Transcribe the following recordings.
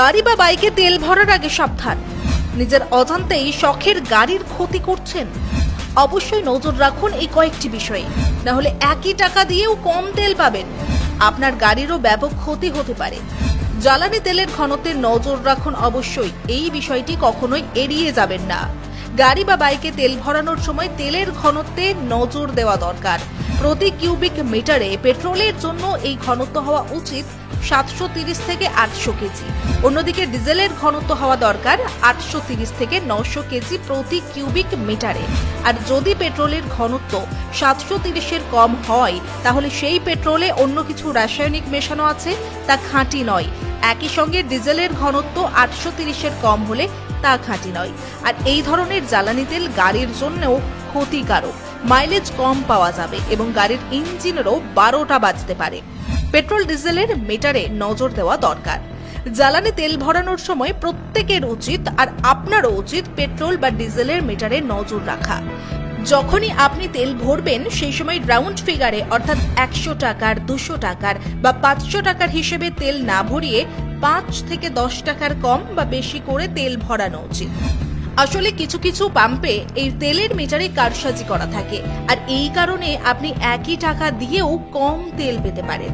গাড়ি বা বাইকে তেল ভরার আগে সাবধান। নিজের অজান্তেই শখের গাড়ির ক্ষতি করছেন। অবশ্যই নজর রাখুন এই কয়েকটি বিষয়ে। না হলে একই টাকা দিয়েও কম তেল পাবেন। আপনার গাড়িরও ব্যাপক ক্ষতি হতে পারে। জ্বালানি তেলের ঘনত্বে নজর রাখুন অবশ্যই। এই বিষয়টি কখনোই এড়িয়ে যাবেন না। গাড়ি বা বাইকে তেল ভরানোর সময় তেলের ঘনত্বে নজর দেওয়া দরকার। প্রতি কিউবিক মিটারে পেট্রোলের জন্য এই ঘনত্ব হওয়া উচিত সাতশো তিরিশ থেকে আটশো কেজি। অন্যদিকে ডিজেলের ঘনত্ব হওয়া দরকার আটশো তিরিশ থেকে নশো কেজি প্রতি কিউবিক মিটারে। আর যদি পেট্রোলের ঘনত্ব সাতশো তিরিশের কম হয়, তাহলে সেই পেট্রোলে অন্য কিছু রাসায়নিক মেশানো আছে, তা খাঁটি নয়। একই সঙ্গে ডিজেলের ঘনত্ব আটশো তিরিশের কম হলে তা খাঁটি নয়। আর এই ধরনের জ্বালানি তেল গাড়ির জন্যও ক্ষতিকারক। মাইলেজ কম পাওয়া যাবে এবং গাড়ির ইঞ্জিনেরও বারোটা বাজতে পারে। পেট্রোল ডিজেলের মিটারে নজর দেওয়া দরকার। জ্বালানি তেল ভরানোর সময় প্রত্যেকের উচিত আর আপনারও উচিত পেট্রোল বা ডিজেলের মিটারে নজর রাখা। যখনই আপনি তেল ভরবেন, সেই সময় রাউন্ড ফিগারে অর্থাৎ একশো টাকার, দুশো টাকার বা পাঁচশো টাকার হিসেবে তেল না ভরিয়ে পাঁচ থেকে দশ টাকার কম বা বেশি করে তেল ভরানো উচিত। আসলে কিছু কিছু পাম্পে এই তেলের মিটারে কারসাজি করা থাকে। আর এই কারণে আপনি একই টাকা দিয়েও কম তেল পেতে পারেন।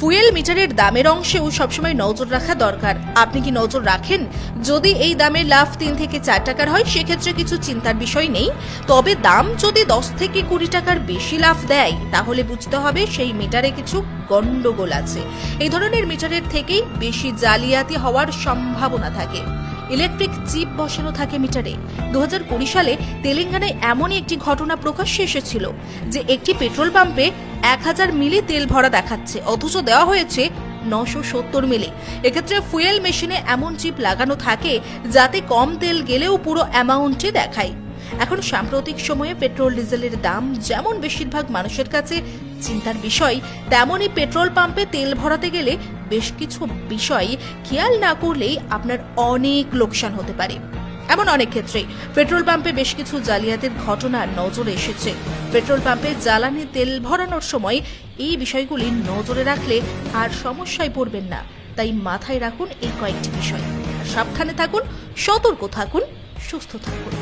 ফুয়েল মিটারের দামের অংশেও সবসময় নজর রাখা দরকার। আপনি কি নজর রাখেন? যদি এই দামের লাভ তিন থেকে চার টাকার হয়, সেক্ষেত্রে কিছু চিন্তার বিষয় নেই। তবে দাম যদি দশ থেকে কুড়ি টাকার বেশি লাভ দেয়, তাহলে বুঝতে হবে সেই মিটারে কিছু গন্ডগোল আছে। এই ধরনের মিটারের থেকেই বেশি জালিয়াতি হওয়ার সম্ভাবনা থাকে। ইলেকট্রিক চিপ বসানো থাকে মিটারে। দু হাজার কুড়ি সালে তেলেঙ্গানায় এমনই একটি ঘটনা প্রকাশ্যে এসেছিল যে একটি পেট্রোল পাম্পে এক হাজার মিলি তেল ভরা দেখাচ্ছে, অথচ দেওয়া হয়েছে নশো সত্তর মিলি। এক্ষেত্রে ফুয়েল মেশিনে এমন চিপ লাগানো থাকে যাতে কম তেল গেলেও পুরো অ্যামাউন্টটি দেখায়। এখন সাম্প্রতিক সময়ে পেট্রোল ডিজেলের দাম যেমন বেশিরভাগ মানুষের কাছে চিন্তার বিষয়, তেমনই পেট্রোল পাম্পে তেল ভরাতে গেলে বেশ কিছু বিষয় খেয়াল না করলেই আপনার অনেক লোকসান হতে পারে। এমন অনেক ক্ষেত্রে পেট্রোল পাম্পে বেশ কিছু জালিয়াতির ঘটনা নজরে এসেছে। পেট্রোল পাম্পে জ্বালানি তেল ভরানোর সময় এই বিষয়গুলি নজরে রাখলে আর সমস্যায় পড়বেন না। তাই মাথায় রাখুন এই কয়েকটি বিষয়। সাবধানে থাকুন, সতর্ক থাকুন, সুস্থ থাকুন।